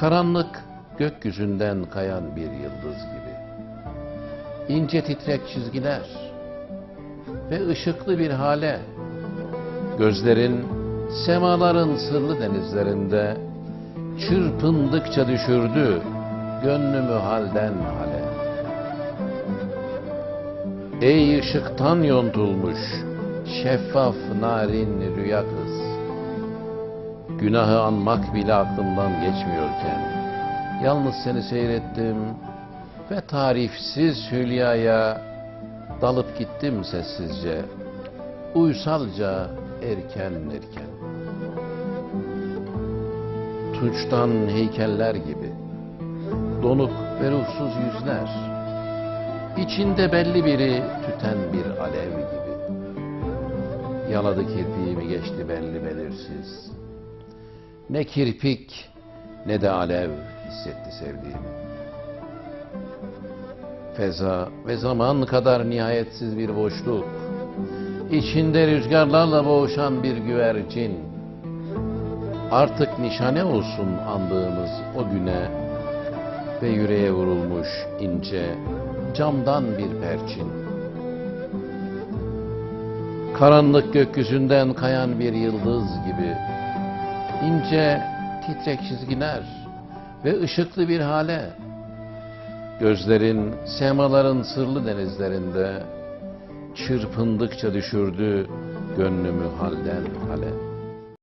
Karanlık gökyüzünden kayan bir yıldız gibi. İnce titrek çizgiler ve ışıklı bir hale. Gözlerin semaların sırlı denizlerinde çırpındıkça düşürdü gönlümü halden hale. Ey ışıktan yontulmuş şeffaf narin rüya kız. Günahı anmak bile aklımdan geçmiyorken yalnız seni seyrettim ve tarifsiz hülyaya dalıp gittim sessizce. Uysalca erken erken. Tunçtan heykeller gibi donuk ve ruhsuz yüzler. İçinde belli biri tüten bir alev gibi. Yaladı kirpiğimi geçti belli belirsiz. Ne kirpik ne de alev hissetti sevdiğimi. Feza ve zaman kadar nihayetsiz bir boşluk. İçinde rüzgarlarla boğuşan bir güvercin. Artık nişane olsun andığımız o güne ve yüreğe vurulmuş ince camdan bir perçin. Karanlık gökyüzünden kayan bir yıldız gibi ince titrek çizgiler ve ışıklı bir hale. Gözlerin semaların sırlı denizlerinde çırpındıkça düşürdü gönlümü halden hale.